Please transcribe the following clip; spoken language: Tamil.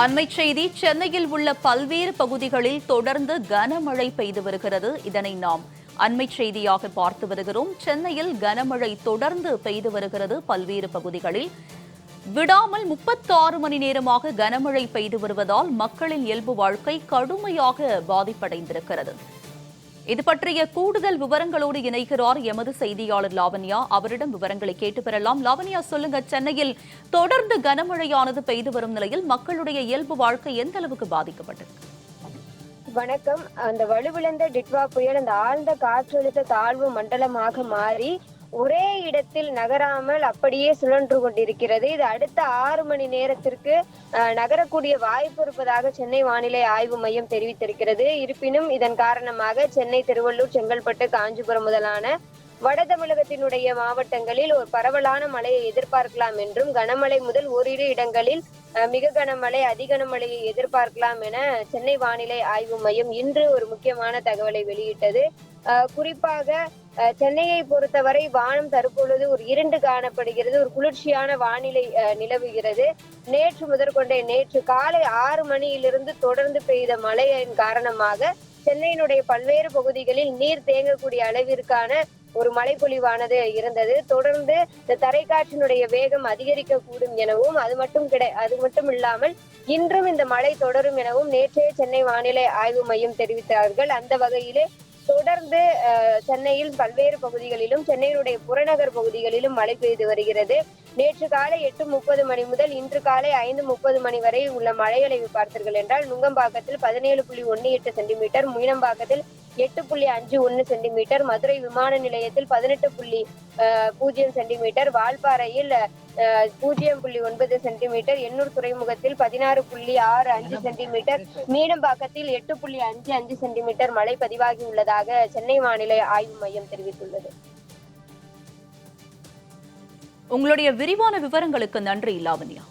அண்மைச் செய்தி சென்னையில் உள்ள பல்வேறு பகுதிகளில் தொடர்ந்து கனமழை பெய்து வருகிறது. இதனை நாம் அண்மைச் செய்தியாக பார்த்து வருகிறோம். சென்னையில் கனமழை தொடர்ந்து பெய்து வருகிறது பல்வேறு பகுதிகளில். விடாமல் முப்பத்தாறு மணி நேரமாக கனமழை பெய்து வருவதால் மக்களின் இயல்பு வாழ்க்கை கடுமையாக பாதிப்படைந்திருக்கிறது. இது பற்றிய கூடுதல் விவரங்களோடு இணைகிறார் எமது செய்தியாளர் லாவண்யா. அவரிடம் விவரங்களை கேட்டு பெறலாம். லாவண்யா சொல்லுங்க. சென்னையில் தொடர்ந்து கனமழையானது பெய்து வரும் நிலையில் மக்களுடைய இயல்பு வாழ்க்கை எந்த அளவுக்கு பாதிக்கப்பட்டிருக்கு? வணக்கம். அந்த வலுவிழந்த டிட்வா புயல் அந்த ஆழ்ந்த காற்றழுத்த தாழ்வு மண்டலமாக மாறி ஒரே இடத்தில் நகராமல் அப்படியே சுழன்று கொண்டிருக்கிறது. இது அடுத்த ஆறு மணி நேரத்திற்கு நகரக்கூடிய வாய்ப்பு இருப்பதாக சென்னை வானிலை ஆய்வு மையம் தெரிவித்திருக்கிறது. இருப்பினும் இதன் காரணமாக சென்னை திருவள்ளூர் செங்கல்பட்டு காஞ்சிபுரம் முதலான வட தமிழகத்தினுடைய மாவட்டங்களில் ஒரு பரவலான மழையை எதிர்பார்க்கலாம் என்றும் கனமழை முதல் ஓரிரு இடங்களில் மிக கனமழை அதிகனமழையை எதிர்பார்க்கலாம் என சென்னை வானிலை ஆய்வு மையம் இன்று ஒரு முக்கியமான தகவலை வெளியிட்டது. அஹ், குறிப்பாக சென்னையை பொறுத்தவரை வானம் தற்பொழுது ஒரு இருண்டு காணப்படுகிறது. ஒரு குளிர்ச்சியான வானிலை நிலவுகிறது. நேற்று முதற்கொண்டே நேற்று காலை ஆறு மணியிலிருந்து தொடர்ந்து பெய்த மழையின் காரணமாக சென்னையினுடைய பல்வேறு பகுதிகளில் நீர் தேங்கக்கூடிய அளவிற்கான ஒரு மழைப்பொழிவானது இருந்தது. தொடர்ந்து இந்த தரைக்காற்றினுடைய வேகம் அதிகரிக்க கூடும் எனவும் அது மட்டும் கிடை அது மட்டும் இல்லாமல் இன்றும் இந்த மழை தொடரும் எனவும் நேற்றே சென்னை வானிலை ஆய்வு மையம் தெரிவித்தார்கள். அந்த வகையிலே தொடர்ந்து அஹ், சென்னையில் பல்வேறு பகுதிகளிலும் சென்னையினுடைய புறநகர் பகுதிகளிலும் மழை பெய்து வருகிறது. நேற்று காலை எட்டு முப்பது மணி முதல் இன்று காலை ஐந்து முப்பது மணி வரை உள்ள மழையளவு பார்த்தீர்கள் என்றால் நுங்கம்பாக்கத்தில் பதினேழு புள்ளி ஒன்று எட்டு சென்டிமீட்டர் முயனம்பாக்கத்தில் எட்டு புள்ளி அஞ்சு ஒன்று சென்டிமீட்டர். மதுரை விமான நிலையத்தில் பதினெட்டு புள்ளி பூஜ்ஜியம் சென்டிமீட்டர். வால்பாறையில் பூஜ்ஜியம் புள்ளி ஒன்பது சென்டிமீட்டர். எண்ணூர் துறைமுகத்தில் பதினாறு புள்ளி ஆறு அஞ்சு சென்டிமீட்டர். மீனம்பாக்கத்தில் எட்டு புள்ளி அஞ்சு அஞ்சு சென்டிமீட்டர் மழை பதிவாகி உள்ளதாக சென்னை வானிலை ஆய்வு மையம் தெரிவித்துள்ளது. உங்களுடைய விரிவான விவரங்களுக்கு நன்றி லாவண்யா.